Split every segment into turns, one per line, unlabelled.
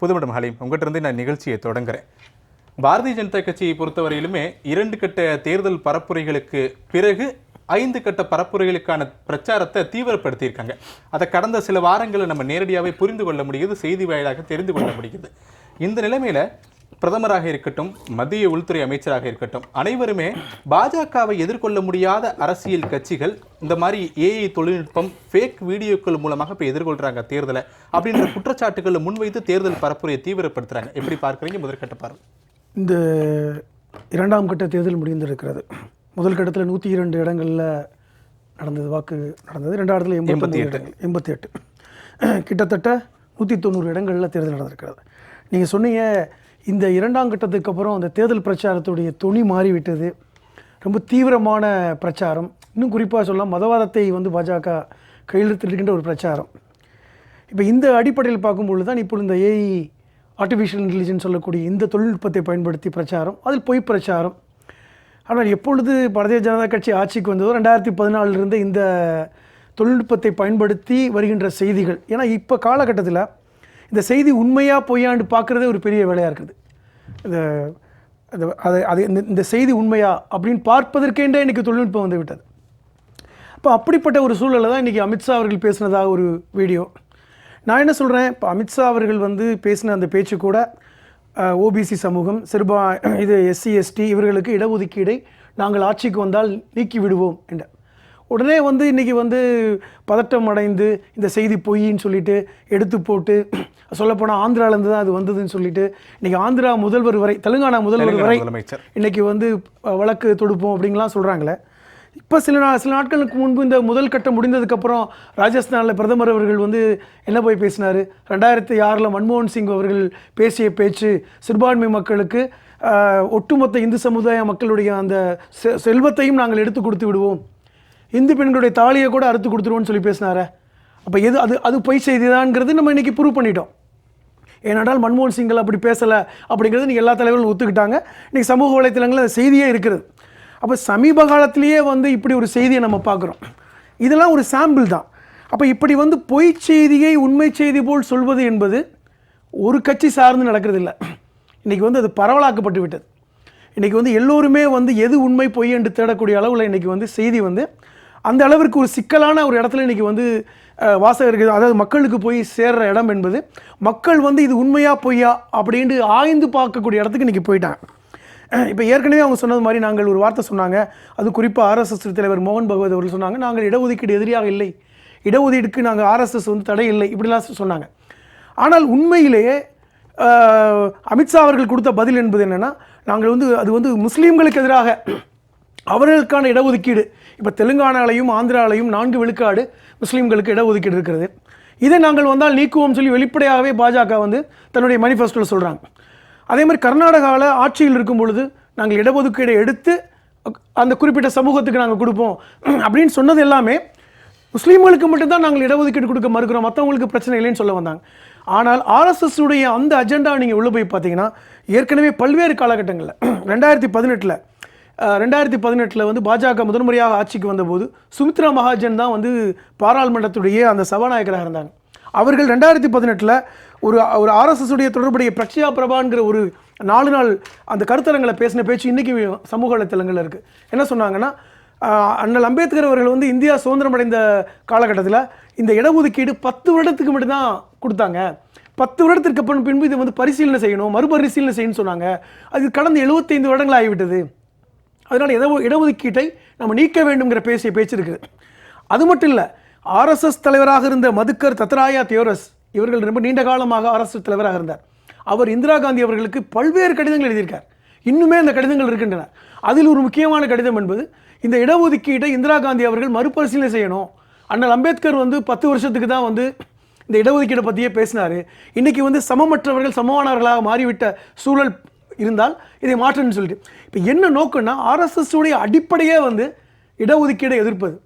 புதுமடம் ஹலீம் உங்கள்கிட்ட இருந்து நான் நிகழ்ச்சியை தொடங்குறேன். பாரதிய ஜனதா கட்சியை பொறுத்தவரையிலுமே இரண்டு கட்ட தேர்தல் பரப்புரைகளுக்கு பிறகு ஐந்து கட்ட பரப்புரைகளுக்கான பிரச்சாரத்தை தீவிரப்படுத்தியிருக்காங்க. அதை கடந்த சில வாரங்களில் நம்ம நேரடியாகவே புரிந்து கொள்ள முடியுது செய்தி வாயிலாக தெரிந்து கொள்ள முடியுது. இந்த நிலைமையில் பிரதமராக இருக்கட்டும் மத்திய உள்துறை அமைச்சராக இருக்கட்டும் அனைவருமே பாஜகவை எதிர்கொள்ள முடியாத அரசியல் கட்சிகள் இந்த மாதிரி ஏஐ தொழில்நுட்பம் ஃபேக் வீடியோக்கள் மூலமாக இப்போ எதிர்கொள்றாங்க தேர்தலை. அப்படின்ற குற்றச்சாட்டுகளை முன்வைத்து தேர்தல் பரப்புரையை தீவிரப்படுத்துறாங்க. எப்படி பார்க்குறீங்க? முதற்கட்ட பார்வை.
இந்த இரண்டாம் கட்ட தேர்தல் முடிந்திருக்கிறது. முதல் கட்டத்தில் நூற்றி இரண்டு இடங்களில் நடந்தது வாக்கு நடந்தது. ரெண்டாயிரத்தில் எண்பத்தி இடங்கள். எண்பத்தி எட்டு. கிட்டத்தட்ட நூற்றி தொண்ணூறு இடங்களில் தேர்தல் நடந்திருக்கிறது. நீங்கள் சொன்னீங்க இந்த இரண்டாம் கட்டத்துக்கு அப்புறம் அந்த தேர்தல் பிரச்சாரத்துடைய துணி மாறிவிட்டது. ரொம்ப தீவிரமான பிரச்சாரம். இன்னும் குறிப்பாக சொல்லலாம் மதவாதத்தை வந்து பாஜக கையெழுத்திருக்கின்ற ஒரு பிரச்சாரம். இப்போ இந்த அடிப்படையில் பார்க்கும்பொழுது தான் இப்போ இந்த ஏஐ ஆர்டிஃபிஷியல் இன்டெலிஜென்ஸ் சொல்லக்கூடிய இந்த தொழில்நுட்பத்தை பயன்படுத்தி பிரச்சாரம் அதில் பொய் பிரச்சாரம். ஆனால் எப்பொழுது பாரதிய ஜனதா கட்சி ஆட்சிக்கு வந்ததோ ரெண்டாயிரத்தி பதினாலிருந்து இந்த தொழில்நுட்பத்தை பயன்படுத்தி வருகின்ற செய்திகள். ஏன்னா இப்போ காலகட்டத்தில் இந்த செய்தி உண்மையாக பொய்யாண்டு பார்க்குறதே ஒரு பெரிய வேலையாக இருக்குது. இந்த அது அது அது இந்த இந்த செய்தி உண்மையா அப்படின்னு பார்ப்பதற்கேண்டே இன்றைக்கி தொழில்நுட்பம் வந்து விட்டது. அப்போ அப்படிப்பட்ட ஒரு சூழலில் தான் இன்றைக்கி அமித்ஷா அவர்கள் பேசினதாக ஒரு வீடியோ. நான் என்ன சொல்கிறேன் இப்போ அமித்ஷா அவர்கள் வந்து பேசின அந்த பேச்சு கூட ஓபிசி சமூகம் சிறுபா இது எஸ்சி எஸ்டி இவர்களுக்கு இடஒதுக்கீடை நாங்கள் ஆட்சிக்கு வந்தால் நீக்கி விடுவோம் என்ற உடனே வந்து இன்றைக்கி வந்து பதட்டம் அடைந்து இந்த செய்தி பொய்ன்னு சொல்லிட்டு எடுத்து போட்டு சொல்லப்போனால் ஆந்திராவிலேருந்து தான் அது வந்ததுன்னு சொல்லிட்டு இன்றைக்கி ஆந்திரா முதல்வர் வரை தெலுங்கானா முதல்வர் வரை இன்னைக்கு வந்து வழக்கு தொடுப்போம் அப்படிங்கலாம் சொல்கிறாங்களே இப்போ சில நா சில நாட்களுக்கு முன்பு இந்த முதல் கட்டம் முடிந்ததுக்கப்புறம் ராஜஸ்தானில் பிரதமர் அவர்கள் வந்து என்ன போய் பேசினார்? ரெண்டாயிரத்தி ஆறில் மன்மோகன் சிங் அவர்கள் பேசிய பேச்சு சிறுபான்மை மக்களுக்கு ஒட்டுமொத்த இந்து சமுதாய மக்களுடைய அந்த செ- செல்வத்தையும் நாங்கள் எடுத்து கொடுத்து விடுவோம். இந்து பெண்களுடைய தாலியை கூட அறுத்து கொடுத்துருவோம்னு சொல்லி பேசினார. அப்போ எது அது அது பொய் செய்திதான்ங்கிறது நம்ம இன்றைக்கி ப்ரூவ் பண்ணிட்டோம். ஏனென்றால் மன்மோகன் சிங்கில் அப்படி பேசலை அப்படிங்கிறது நீங்கள் எல்லா தலைவர்களும் ஒத்துக்கிட்டாங்க. இன்றைக்கி சமூக வலைத்தளங்களில் அந்த செய்தியே இருக்கிறது அப்போ சமீப காலத்திலேயே வந்து இப்படி ஒரு செய்தியை நம்ம பார்க்குறோம். இதெல்லாம் ஒரு சாம்பிள் தான். அப்போ இப்படி வந்து பொய் செய்தியை உண்மை செய்தி போல் சொல்வது என்பது ஒரு கட்சி சார்ந்து நடக்கிறது இல்லை இன்றைக்கி வந்து அது பரவலாக்கப்பட்டு விட்டது. இன்றைக்கி வந்து எல்லோருமே வந்து எது உண்மை பொய் என்று தேடக்கூடிய அளவில் இன்றைக்கி வந்து செய்தி வந்து அந்த அளவிற்கு ஒரு சிக்கலான ஒரு இடத்துல இன்றைக்கி வந்து வாசகர்கள் அதாவது மக்களுக்கு போய் சேர்ற இடம் என்பது மக்கள் வந்து இது உண்மையா பொய்யா அப்படின்ட்டு ஆய்ந்து பார்க்கக்கூடிய இடத்துக்கு இன்றைக்கி போயிட்டாங்க. இப்போ ஏற்கனவே அவங்க சொன்னது மாதிரி நாங்கள் ஒரு வார்த்தை சொன்னாங்க. அது குறிப்பாக ஆர்எஸ்எஸ் தலைவர் மோகன் பகவத் அவர்கள் சொன்னாங்க. நாங்கள் இடஒதுக்கீடு எதிரியாக இல்லை. இடஒதுக்கீடுக்கு நாங்கள் ஆர்எஸ்எஸ் வந்து தடை இல்லை இப்படிலாம் சொன்னாங்க. ஆனால் உண்மையிலேயே அமித்ஷா அவர்கள் கொடுத்த பதில் என்பது என்னென்னா நாங்கள் வந்து அது வந்து முஸ்லீம்களுக்கு எதிராக அவர்களுக்கான இடஒதுக்கீடு இப்போ தெலுங்கானாலையும் ஆந்திராலையும் நான்கு விழுக்காடு முஸ்லீம்களுக்கு இடஒதுக்கீடு இருக்கிறது. இதை நாங்கள் வந்தால் நீக்குவோம் சொல்லி வெளிப்படையாகவே பாஜக வந்து தன்னுடைய மேனிஃபெஸ்டோவில் சொல்கிறாங்க அதே மாதிரி கர்நாடகாவில் ஆட்சியில் இருக்கும் பொழுது நாங்கள் இடஒதுக்கீடை எடுத்து அந்த குறிப்பிட்ட சமூகத்துக்கு நாங்கள் கொடுப்போம். அப்படின்னு சொன்னது எல்லாமே முஸ்லீம்களுக்கு மட்டும்தான் நாங்கள் இடஒதுக்கீடு கொடுக்க மறுக்கிறோம். மற்றவங்களுக்கு பிரச்சனை இல்லைன்னு சொல்ல வந்தாங்க. ஆனால் ஆர்எஸ்எஸ் உடைய அந்த அஜெண்டா நீங்கள் உள்ளே போய் பார்த்தீங்கன்னா ஏற்கனவே பல்வேறு காலகட்டங்களில் ரெண்டாயிரத்தி பதினெட்டில் ரெண்டாயிரத்தி பதினெட்டில் வந்து பாஜக முதன்முறையாக ஆட்சிக்கு வந்தபோது சுமித்ரா மகாஜன் தான் வந்து பாராளுமன்றத்துடைய அந்த சபாநாயகராக இருந்தாங்க. அவர்கள் ரெண்டாயிரத்தி பதினெட்டில் ஒரு ஒரு ஆர்எஸ்எஸ் உடைய தொடர்புடைய பிரக்ஷயா பிரபாங்கிற ஒரு நாலு நாள் அந்த கருத்தரங்களை பேசின பேச்சு இன்றைக்கி சமூக வலைத்தளங்களில் இருக்குது என்ன சொன்னாங்கன்னா அண்ணல் அம்பேத்கர் அவர்கள் வந்து இந்தியா சுதந்திரம் அடைந்த காலகட்டத்தில் இந்த இடஒதுக்கீடு பத்து வருடத்துக்கு மட்டும்தான் கொடுத்தாங்க. பத்து வருடத்திற்கு அப்புறம் பின்பு இதை வந்து பரிசீலனை செய்யணும் மறுபரிசீலனை செய்யணும்னு சொன்னாங்க. அது கடந்த 75 வருடங்கள் ஆகிவிட்டது. அதனால் இட இடஒதுக்கீட்டை நம்ம நீக்க வேண்டுங்கிற பேசிய பேச்சு இருக்குது அது மட்டும் இல்லை ஆர்எஸ்எஸ் தலைவராக இருந்த மதுக்கர் தத்ராயா தியோரஸ் இவர்கள் ரொம்ப நீண்ட காலமாக ஆர்எஸ்எஸ் தலைவராக இருந்தார். அவர் இந்திரா காந்தி அவர்களுக்கு பல்வேறு கடிதங்கள் எழுதியிருக்கார். இன்னுமே அந்த கடிதங்கள் இருக்கின்றன. அதில் ஒரு முக்கியமான கடிதம் என்பது இந்த இடஒதுக்கீட்டை இந்திரா காந்தி அவர்கள் மறுபரிசீலனை செய்யணும். அண்ணல் அம்பேத்கர் வந்து பத்து வருஷத்துக்கு தான் வந்து இந்த இடஒதுக்கீடை பற்றியே பேசினார். இன்னைக்கு வந்து சமமற்றவர்கள் சமமானவர்களாக மாறிவிட்ட சூழல் இருந்தால் இதை மாற்றணும்னு சொல்லிட்டு. இப்போ என்ன நோக்கம்னா ஆர்எஸ்எஸ் உடைய அடிப்படையே வந்து இடஒதுக்கீடை எதிர்ப்பது.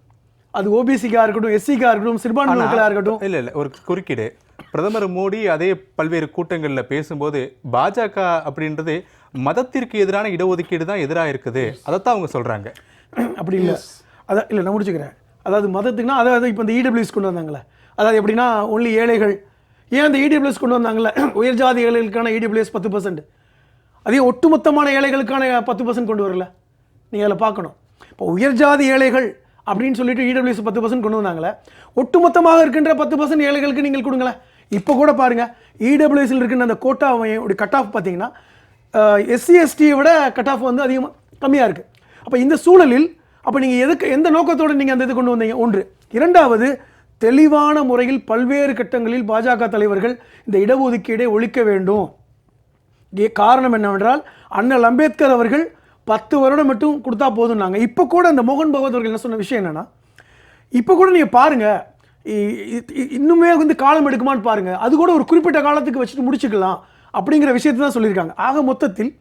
அது ஓபிசிக்காக இருக்கட்டும் எஸ்சிக்காக இருக்கட்டும் சிறுபான்மை மக்களாக இருக்கட்டும்.
இல்ல இல்ல ஒரு குறுக்கீடு. பிரதமர் மோடி அதே பல்வேறு கூட்டங்கள்ல பேசும்போது பாஜக அப்படின்றது மதத்திற்கு எதிரான இடஒதுக்கீடு தான் எதிராக இருக்குது. அதைத்தான் அவங்க சொல்றாங்க.
அப்படி இல்லை. அதான் இல்லை நான் முடிச்சுக்கிறேன். அதாவது மதத்துக்குனா அதாவது இப்போ இந்த இடபிள்யூஸ் கொண்டு வந்தாங்களே அதாவது எப்படின்னா ஒன்லி ஏழைகள். ஏன் அந்த இடபிள்யூஎஸ் கொண்டு வந்தாங்கல்ல? உயர் ஜாதி ஏழைகளுக்கான இடபிள்யூஎஸ் பத்து பர்சன்ட் அதே ஒட்டுமொத்தமான ஏழைகளுக்கான பத்து பர்சன்ட் கொண்டு வரல. நீங்கள் அதில் பார்க்கணும். இப்போ உயர் ஜாதி ஏழைகள் அப்படின்னு சொல்லிட்டு இடபிள்யூஎஸ் பத்து பர்சன்ட் கொண்டு வந்தாங்களே ஒட்டுமொத்தமாக இருக்கின்ற பத்து பர்சன்ட் ஏழைகளுக்கு நீங்கள் கொடுங்களேன். இப்போ கூட பாருங்கள் இடபிள்யூஎஸில் இருக்கின்ற அந்த கோட்டா கட் ஆஃப் பார்த்தீங்கன்னா எஸ்சி எஸ்டியை விட கட் ஆஃப் வந்து அதிகமாக கம்மியாக இருக்குது அப்போ இந்த சூழலில் அப்போ நீங்கள் எதுக்கு எந்த நோக்கத்தோடு நீங்கள் அந்த இது கொண்டு வந்தீங்க? ஒன்று. இரண்டாவது தெளிவான முறையில் பல்வேறு கட்டங்களில் பாஜக தலைவர்கள் இந்த இடஒதுக்கீடை ஒழிக்க வேண்டும். காரணம் என்னவென்றால் அண்ணல் அம்பேத்கர் அவர்கள் பத்து வருடம் மட்டும் கொடுத்தா போதும்னாங்க. இப்போ கூட அந்த மோகன் பகவத் அவர்கள் என்ன சொன்ன விஷயம் என்னென்னா இப்போ கூட நீங்கள் பாருங்க இ- இ- இன்னுமே வந்து காலம் எடுக்குமான்னு பாருங்க. அது கூட ஒரு குறிப்பிட்ட காலத்துக்கு வச்சுட்டு முடிச்சுக்கலாம் அப்படிங்கிற விஷயத்தை தான் சொல்லியிருக்காங்க. ஆக மொத்தத்தில்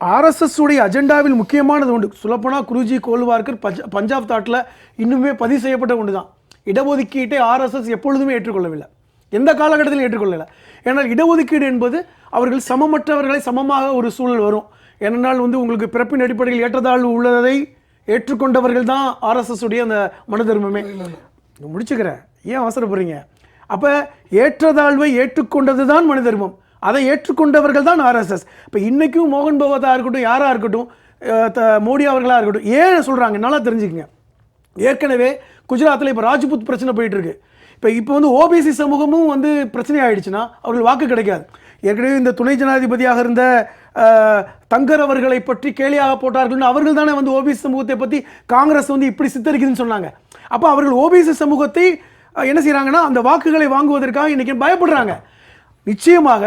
ஆர்எஸ்எஸ் உடைய அஜெண்டாவில் முக்கியமானது உண்டு. சொல்லப்போனால் குருஜி கோல்வார்க்கர் பஞ்ச- பஞ்சாப் தாட்டில் இன்னுமே பதிவு செய்யப்பட்ட ஒன்று தான். இடஒதுக்கீட்டை ஆர்எஸ்எஸ் எப்பொழுதுமே ஏற்றுக்கொள்ளவில்லை. எந்த காலகட்டத்திலும் ஏற்றுக்கொள்ளலை ஏன்னால் இடஒதுக்கீடு என்பது அவர்கள் சமமற்றவர்களை சமமாக ஒரு சூழல் வரும். ஏனென்றால் வந்து உங்களுக்கு பிறப்பின் அடிப்படையில் ஏற்றத்தாழ்வு உள்ளதை ஏற்றுக்கொண்டவர்கள் தான் ஆர்எஸ்எஸ் உடைய அந்த மனு தர்மமே முடிச்சுக்கிறேன் ஏன் அவசரப்படுறீங்க அப்போ ஏற்றத்தாழ்வை ஏற்றுக்கொண்டது தான் மனு தர்மம் அதை ஏற்றுக்கொண்டவர்கள் தான் ஆர்எஸ்எஸ் இப்போ இன்றைக்கும் மோகன் பகவதா இருக்கட்டும் யாராக இருக்கட்டும் த- மோடி அவர்களாக இருக்கட்டும் ஏன் சொல்கிறாங்க நல்லா தெரிஞ்சுக்கங்க. ஏற்கனவே குஜராத்தில் இப்போ ராஜ்புத் பிரச்சனை போயிட்டு இருக்கு. இப்போ இப்போ வந்து ஓபிசி சமூகமும் வந்து பிரச்சனை ஆயிடுச்சுன்னா அவர்கள் வாக்கு கிடைக்காது. ஏற்கனவே இந்த துணை ஜனாதிபதியாக இருந்த தங்கர் அவர்களை பற்றி கேலியாக போட்டார்கள்னு அவர்கள் தானே வந்து ஓபிசி சமூகத்தை பற்றி காங்கிரஸ் வந்து இப்படி சித்தரிக்குதுன்னு சொன்னாங்க. அப்போ அவர்கள் ஓபிசி சமூகத்தை என்ன செய்கிறாங்கன்னா அந்த வாக்குகளை வாங்குவதற்காக இன்றைக்கி பயப்படுறாங்க. நிச்சயமாக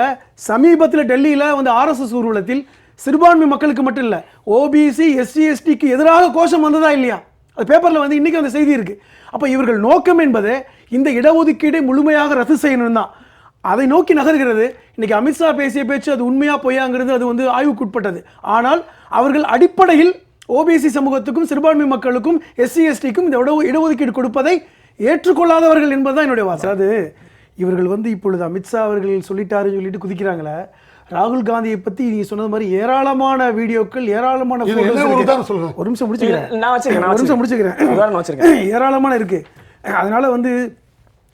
சமீபத்தில் டெல்லியில் வந்து ஆர்எஸ்எஸ் ஊர்வலத்தில் சிறுபான்மை மக்களுக்கு மட்டும் இல்லை ஓபிசி எஸ்சி எஸ்டிக்கு எதிராக கோஷம் வந்ததா இல்லையா? அது பேப்பரில் வந்து இன்றைக்கி அந்த செய்தி இருக்குது அப்போ இவர்கள் நோக்கம் என்பது இந்த இடஒதுக்கீடை முழுமையாக ரத்து செய்யணும் தான் அதை நோக்கி நகர்கிறது. இன்னைக்கு அமித்ஷா பேசிய பேச்சு அது உண்மையா பொய்யாங்கிறது அது வந்து ஆய்வுக்குட்பட்டது. ஆனால் அவர்கள் அடிப்படையில் ஓபிசி சமூகத்துக்கும் சிறுபான்மை மக்களுக்கும் எஸ்சி எஸ்டிக்கும் இந்த இட- இடஒதுக்கீடு கொடுப்பதை ஏற்றுக்கொள்ளாதவர்கள் என்பதுதான் என்னுடைய வாசம் அது இவர்கள் வந்து இப்பொழுது அமித்ஷா அவர்கள் சொல்லிட்டாருன்னு சொல்லிட்டு குதிக்கிறாங்களே ராகுல் காந்தியை பத்தி நீங்க சொன்னது மாதிரி ஏராளமான வீடியோக்கள் ஏராளமான
இது
photos
என்ன ஒரு
நிமிஷம் முடிச்சுக்கிறேன். ஒரு நிமிஷம். முடிச்சுக்கிறேன். ஏராளமான இருக்கு. அதனால வந்து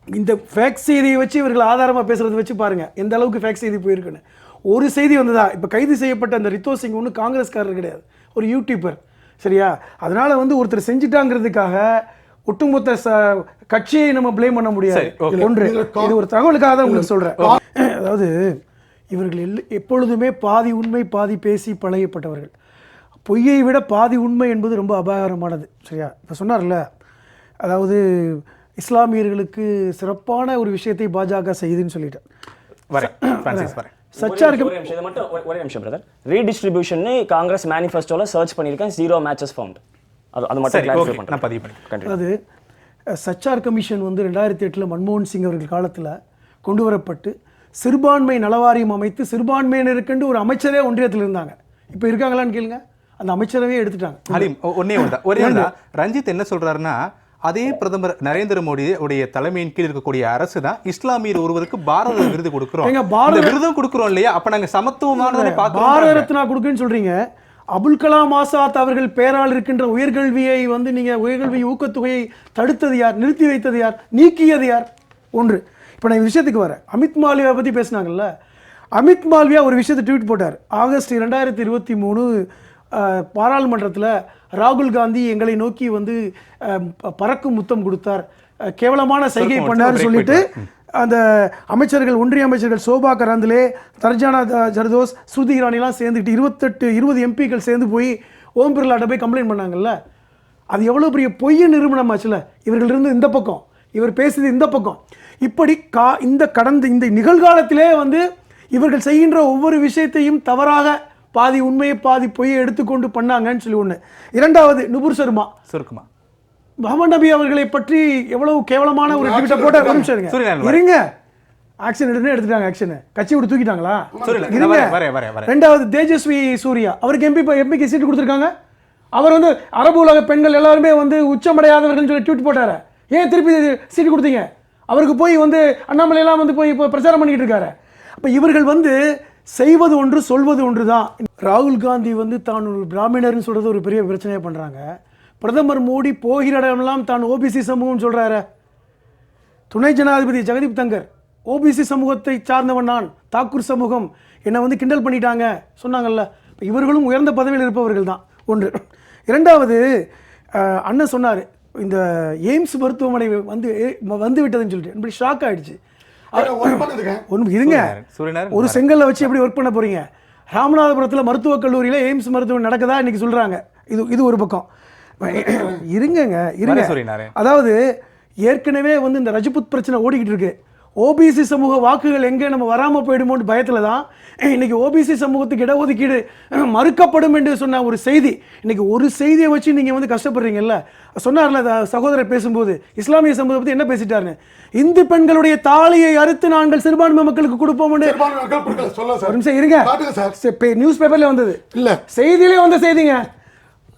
இந்த ஃபேக் செய்தியை வச்சு இவர்கள் ஆதாரமா பேசுறதை வச்சு பாருங்க. எந்த அளவுக்கு ஃபேக் செய்தி போயிருக்குன்னு. ஒரு செய்தி வந்ததா? இப்போ கைது செய்யப்பட்ட அந்த ரித்தோ சிங் ஒன்றும் காங்கிரஸ்காரர் கிடையாது. ஒரு யூடியூபர் சரியா? அதனால வந்து ஒருத்தர் செஞ்சுட்டாங்கிறதுக்காக ஒட்டுமொத்த ச- கட்சியை நம்ம ப்ளேம் பண்ண முடியாது. ஒன்று. இது ஒரு தகவலுக்காக தான் உங்களுக்கு சொல்றேன். அதாவது இவர்கள் எல்ல- எப்பொழுதுமே பாதி உண்மை பாதி பேசி பழகப்பட்டவர்கள் பொய்யை விட பாதி உண்மை என்பது ரொம்ப அபாயகரமானது. சரியா? இப்போ சொன்னார்ல? அதாவது இஸ்லாமியர்களுக்கு சிறப்பான ஒரு விஷயத்தை பாஜக செய்யுதுன்னு சொல்லிட்டேன்.
வரேன்
சச்சா இருக்க.
ஒரே நிமிஷம், இதை மட்டும் ஒரே- ஒரே நிமிஷம் பிரதர் ரீடிஸ்ட்ரிபியூஷன் காங்கிரஸ் மேனிஃபெஸ்டோல சர்ச் பண்ணியிருக்கேன் ஜீரோ மேட்சஸ் ஃபவுண்ட் அது அது மட்டும்
நான் பதிவு பண்ணி
சச்சார் கமிஷன் வந்து ரெண்டாயிரத்தி எட்டில் மன்மோகன் சிங் அவர்கள் காலத்தில் கொண்டு வரப்பட்டு சிறுபான்மை நலவாரியம் அமைத்து சிறுபான்மையினருக்கென்று ஒரு அமைச்சரே ஒன்றியத்தில் இருந்தாங்க. இப்போ இருக்காங்களான்னு கேளுங்க. அந்த அமைச்சரவே எடுத்துட்டாங்க.
ஹலீம் ஒ- ஒண்ணே ஒன்று. ஒரே ஒன்று ரஞ்சித் என்ன சொல்றாருன்னா அதே பிரதமர் நரேந்திர மோடி உடைய தலைமையின் கீழ் இருக்கக்கூடிய அரசு தான் இஸ்லாமியர் ஒருவருக்கு பாரத விருது கொடுக்கிறோம்.
பாரத-
விருதும் கொடுக்கிறோம் இல்லையா? அப்ப நாங்க சமத்துவமானதை
பாரத ரத்னா கொடுக்குன்னு சொல்றீங்க. அபுல் கலாம் ஆசாத் அவர்கள் பெயரால் இருக்கின்ற உயர்கல்வியை வந்து நீங்க உயர்கல்வி ஊக்கத்தொகையை தடுத்தது யார்? நிறுத்தி வைத்தது யார்? நீக்கியது யார்? ஒன்று. இப்போ நான் விஷயத்துக்கு வரேன். அமித் மால்வியா பத்தி பேசுனாங்கல்ல? அமித் மால்வியா ஒரு விஷயத்தை ட்வீட் போட்டார். ஆகஸ்ட் ரெண்டாயிரத்தி இருபத்தி மூணு பாராளுமன்றத்தில் ராகுல் காந்தி எங்களை நோக்கி வந்து பறக்கும் முத்தம் கொடுத்தார். கேவலமான சைகை பண்ணார் சொல்லிட்டு அந்த அமைச்சர்கள் ஒன்றிய அமைச்சர்கள் சோபா கராந்திலே தர்ஜானா ஜர்தோஸ் ஸ்ருதி இரானிலாம் சேர்ந்துக்கிட்டு இருபத்தெட்டு இருபது எம்பிக்கள் சேர்ந்து போய் ஓம் பிர்லாட்ட போய் கம்ப்ளைண்ட் பண்ணாங்கல்ல? அது எவ்வளோ பெரிய பொய்ய நிறுவனம் ஆச்சுல? இவர்கள் இருந்து இந்த பக்கம். இவர் பேசுது இந்த பக்கம். இப்படி கா இந்த கடந்த இந்த நிகழ்காலத்திலே வந்து இவர்கள் செய்கின்ற ஒவ்வொரு விஷயத்தையும் தவறாக பாதி உண்மையை பாதி பொய்யை எடுத்துக்கொண்டு பண்ணாங்கன்னு சொல்லி ஒன்று இரண்டாவது நுபுர் சர்மா.
சுருக்குமா.
முகமது நபி அவர்களை பற்றி எவ்வளவு கேவலமான ஒரு ட்வீட்டை போட்ட ஒரு நிமிஷம் இருங்க. ஆக்ஷன் எடுத்து எடுத்துட்டாங்க ஆக்ஷன் கட்சி விட்டு தூக்கிட்டாங்களா? இருங்க. ரெண்டாவது தேஜஸ்வி சூர்யா. அவருக்கு எம்பி எம்பிக்கு சீட்டு கொடுத்துருக்காங்க. அவர் வந்து அரபு உலக பெண்கள் எல்லாருமே வந்து உச்சமடையாதவர்கள் சொல்லி ட்வீட் போட்டாரு. ஏன் திருப்பி சீட்டு கொடுத்தீங்க? அவருக்கு போய் வந்து அண்ணாமலை எல்லாம் வந்து போய் இப்போ பிரச்சாரம் பண்ணிக்கிட்டு இருக்காரு. அப்ப இவர்கள் வந்து செய்வது ஒன்று சொல்வது ஒன்று தான் ராகுல் காந்தி வந்து தான் ஒரு பிராமணர்னு சொல்கிறது ஒரு பெரிய பிரச்சனையை பண்ணுறாங்க பிரதமர் மோடி போகிற இடமெல்லாம் தான் ஓபிசி சமூகம் சொல்கிறார துணை ஜனாதிபதி ஜெகதீப் தங்கர் ஓபிசி சமூகத்தை சார்ந்தவன் நான் தாக்கூர் சமூகம். என்னை வந்து கிண்டல் பண்ணிட்டாங்க சொன்னாங்கல்ல. இவர்களும் உயர்ந்த பதவியில் இருப்பவர்கள் தான். ஒன்று. இரண்டாவது அண்ணன் சொன்னார் இந்த எய்ம்ஸ் மருத்துவமனை வந்து வந்து விட்டதுன்னு சொல்லிட்டு. இப்படி ஷாக்
ஆகிடுச்சு
ஒன்று இருங்க. ஒரு செங்கல்ல வச்சு எப்படி ஒர்க் பண்ண போறீங்க? ராமநாதபுரத்தில் மருத்துவக் கல்லூரியில் எய்ம்ஸ் மருத்துவம் நடக்குதா இன்னைக்கு சொல்றாங்க. இது இது ஒரு பக்கம். இருங்கங்க இருங்க. அதாவது ஏற்கனவே வந்து இந்த ரஜபுத் பிரச்சனை ஓடிக்கிட்டு இருக்கு. ஓபிசி சமூக வாக்குகள் எங்கே நம்ம வராமல் போயிடுமோன்னு பயத்தில் தான் இன்னைக்கு ஓபிசி சமூகத்துக்கு இடஒதுக்கீடு மறுக்கப்படும் என்று சொன்ன ஒரு செய்தி. இன்னைக்கு ஒரு செய்தியை வச்சு நீங்கள் வந்து கஷ்டப்படுறீங்கல்ல? சொன்னார்ல சகோதரர் பேசும்போது இஸ்லாமிய சமூகத்தை பற்றி என்ன பேசிட்டாருன்னு? இந்து பெண்களுடைய தாலியை அறுத்து நாங்கள் சிறுபான்மை மக்களுக்கு நிமிஷம் இருங்க. நியூஸ் பேப்பர்ல வந்தது.
இல்ல.
செய்தியிலே வந்த செய்திங்க.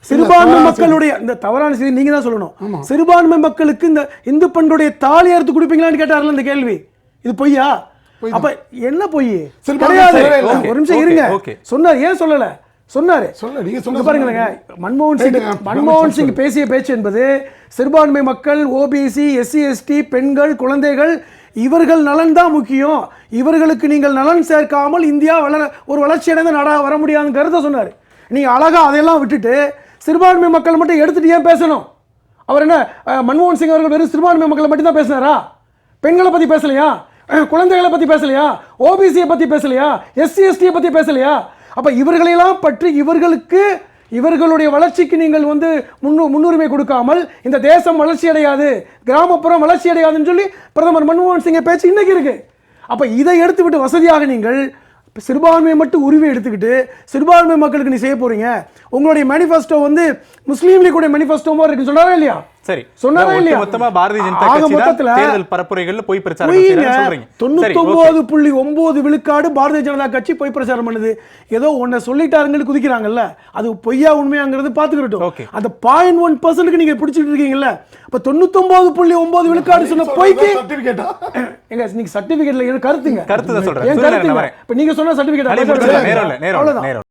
சிறுபான்மை மக்களுடைய இந்த தவறான செய்தி நீங்க தான் சொல்லணும். சிறுபான்மை மக்களுக்கு இந்த இந்து பெண்களுடைய தாலி அறுத்து கொடுப்பீங்களான்னு கேட்டார்ல இந்த கேள்வி? இது பொய்யா? அப்ப என்ன பொய்? கிடையாது. ஒரு நிமிஷம் இருங்க. சொன்னார் ஏன் சொல்லல? சொன்னாரு.
நீங்க சொல்ல
பாருங்களேங்க. மன்மோகன் சிங். மன்மோகன் சிங் பேசிய பேச்சு என்பது சிறுபான்மை மக்கள் ஓபிசி எஸ்சி எஸ்டி பெண்கள் குழந்தைகள் இவர்கள் நலன் தான் முக்கியம். இவர்களுக்கு நீங்கள் நலன் சேர்க்காமல் இந்தியா வளர ஒரு வளர்ச்சி அடைந்த நாடாக வர முடியாதுன்னு கருத்தை சொன்னார். நீங்க அழகா அதையெல்லாம் விட்டுட்டு சிறுபான்மை மக்கள் மட்டும் எடுத்துட்டு ஏன் பேசணும்? அவர் என்ன மன்மோகன் சிங் அவர்கள் வெறும் சிறுபான்மை மக்களை மட்டும் தான் பேசினாரா? பெண்களை பற்றி பேசலையா? குழந்தைகளை பற்றி பேசலையா? ஓபிசியை பற்றி பேசலையா? எஸ்சி எஸ்டியை பற்றி பேசலையா? அப்போ இவர்களையெல்லாம் பற்றி இவர்களுக்கு இவர்களுடைய வளர்ச்சிக்கு நீங்கள் வந்து முன்னு முன்னுரிமை கொடுக்காமல் இந்த தேசம் வளர்ச்சி அடையாது கிராமப்புறம் வளர்ச்சி அடையாதுன்னு சொல்லி பிரதமர் மன்மோகன் சிங்கை பேச்சு இன்னைக்கு இருக்குது அப்போ இதை எடுத்துவிட்டு வசதியாக நீங்கள் சிறுபான்மையை மட்டும் உரிமை எடுத்துக்கிட்டு சிறுபான்மை மக்களுக்கு நீ செய்ய போகிறீங்க உங்களுடைய மேனிஃபெஸ்டோ வந்து முஸ்லீம் லீக்குடைய மேனிஃபெஸ்டோமா இருக்குன்னு சொன்னாரா இல்லையா?
சரி.
சொன்னாரா இல்லையா?
மொத்தமா பாரதிய ஜனதா கட்சி தேர்தல் பரப்புரைகள்ல போய் பிரச்சாரம் சொல்றீங்க. சரி,
தொண்ணூத்தி
okay.
ஒன்பது புள்ளி ஒன்பது விழுக்காடு பாரதிய ஜனதா கட்சி பொய் பிரச்சாரம் பண்ணுது. ஏதோ உன்னை சொல்லிட்டாருங்கன்னு குதிக்கிறாங்கல்ல. அது பொய்யா உண்மையாங்கிறது. பாத்துக்கிட்டோம் அந்த பாயிண்ட் ஒன் பர்சன்ட்க்கு நீங்க பிடிச்சிட்டு இருக்கீங்கல்ல. அப்ப தொண்ணூத்தொன்பது புள்ளி ஒன்பது விழுக்காடு சொன்ன பொய்க்கு எங்க நீங்க சர்டிபிகேட்ல கருத்துங்க?
கருத்து தான் சொல்றேன்.
இப்ப நீங்க சொன்ன. சர்டிபிகேட் அவ்வளவுதான்.